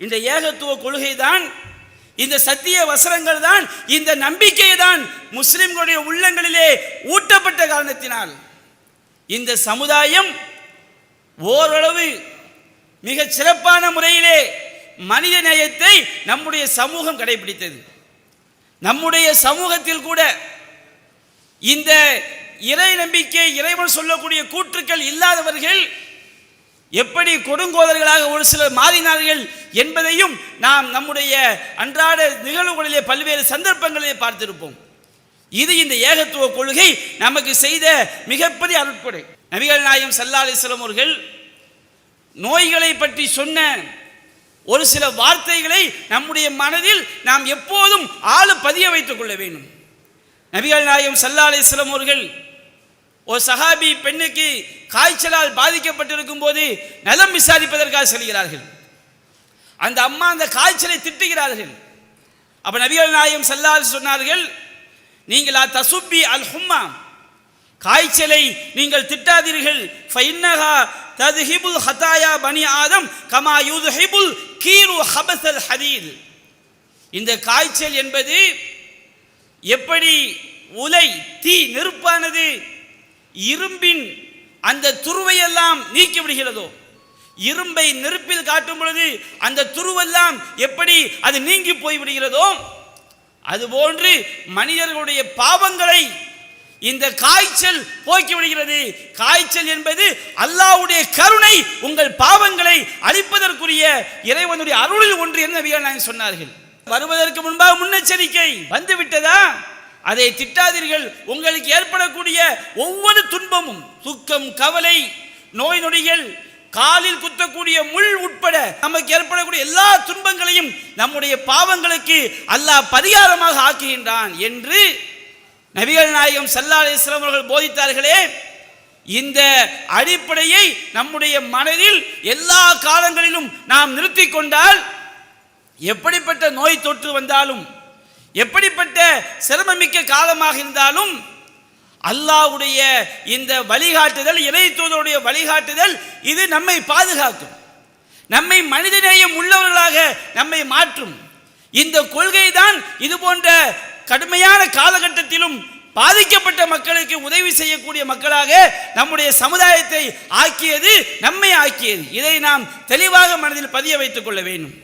இந்த ஏகத்துவ கொள்கை தான் இந்த சத்திய வசனங்கள் தான் இந்த நம்பிக்கை தான் முஸ்லிம்களுடைய உள்ளங்களிலே ஊட்டப்பட்ட காரணத்தினால். இந்த சமுதாயம் ஓரளவு மிக சிறப்பான முறையிலே மனித நேயத்தை நம்முடைய சமூகம் கடைபிடித்தது. நம்முடைய சமூகத்தில் கூட இந்த இறை நம்பிக்கை இறைவன் சொல்லக்கூடிய கூற்றுக்கள் இல்லாதவர்கள் எப்படி கொடுங்கோதர்களாக ஒரு சிலர் மாறினார்கள் என்பதையும் நாம் நம்முடைய அன்றாட நிகழ்வுகளிலே பல்வேறு சந்தர்ப்பங்களிலே பார்த்திருப்போம். இது இந்த ஏகத்துவ கொள்கை நமக்கு செய்த மிகப்பெரிய அருட்கொடை. நபிகள் நாயம் சல்லா அலிஸ்லாம் அவர்கள் நோய்களை பற்றி சொன்ன ஒரு சில வார்த்தைகளை நம்முடைய மனதில் நாம் எப்போதும் ஆளு பதிய வைத்துக் கொள்ள வேண்டும். நபிகள் நாயம் சல்லா அவர்கள் ஒரு சஹாபி பெண்ணுக்கு காய்ச்சலால் பாதிக்கப்பட்டிருக்கும் போது நலம் விசாரிப்பதற்காக செல்கிறார்கள். அந்த அம்மா அந்த காய்ச்சலை திட்டுகிறார்கள். அப்ப நபிகள் நாயம் செல்லாது சொன்னார்கள் நீங்கள் தசுப்பி அல் ஹும்மா. காய்ச்சலை நீங்கள் திட்டாதீர்கள். ஃபைன்னஹா ததுஹிபுல் ஹதாயா பனி ஆதம் கமா யுதுஹிபுல் கீரு ஹபசல் ஹதீத். இந்த காய்ச்சல் என்பது எப்படி உலை தீ நெருப்பானது இரும்பின் அந்த துருவையெல்லாம் நீக்கி விடுகிறதோ? இரும்பை நெருப்பில் காட்டும் பொழுது அந்த துருவெல்லாம் எப்படி அது நீங்கி போய் விடுகிறதோ? அதுபோன்று மனிதர்களுடைய பாவங்களை இந்த காய்ச்சல் போக்கி விடுகிறது. காய்ச்சல் என்பது அல்லாஹ்வுடைய கருணை உங்கள் பாவங்களை அழிப்பதற்குரிய இறைவனுடைய அருளில் ஒன்று என்ன சொன்னார்கள். வருவதற்கு முன்பாக முன்னெச்சரிக்கை. வந்து விட்டதா அதை திட்டாதீர்கள். உங்களுக்கு ஏற்படக்கூடிய ஒவ்வொரு துன்பமும் துக்கம் கவலை நோய் நொடிகள் காலில் குத்தக்கூடிய முள் உட்பட நமக்கு ஏற்படக்கூடிய எல்லா துன்பங்களையும் நம்முடைய பாவங்களுக்கு அல்லாஹ் பரிகாரமாக ஆக்குகின்றான் என்று நபிகள் நாயகம் சல்லா அலிஸ்லாம் அவர்கள் போதித்தார்களே. இந்த அடிப்படையை நம்முடைய மனதில் எல்லா காலங்களிலும் நாம் நிறுத்தி கொண்டால் எப்படிப்பட்ட நோய் தொற்று வந்தாலும் எப்படிப்பட்ட சிரமமிக்க காலமாக இருந்தாலும் அல்லாஹ்வுடைய இந்த வழிகாட்டுதல் இறை தூதருடைய வழிகாட்டுதல் இது நம்மை பாதுகாக்கும். நம்மை மனிதநேயம் உள்ளவர்களாக நம்மை மாற்றும். இந்த கொள்கை தான் இது போன்ற கடுமையான காலகட்டத்திலும் பாதிக்கப்பட்ட மக்களுக்கு உதவி செய்யக்கூடிய மக்களாக நம்முடைய சமுதாயத்தை ஆக்கியது நம்மை ஆக்கியது. இதை நாம் தெளிவாக மனதில் பதிய வைத்துக் கொள்ள வேண்டும்.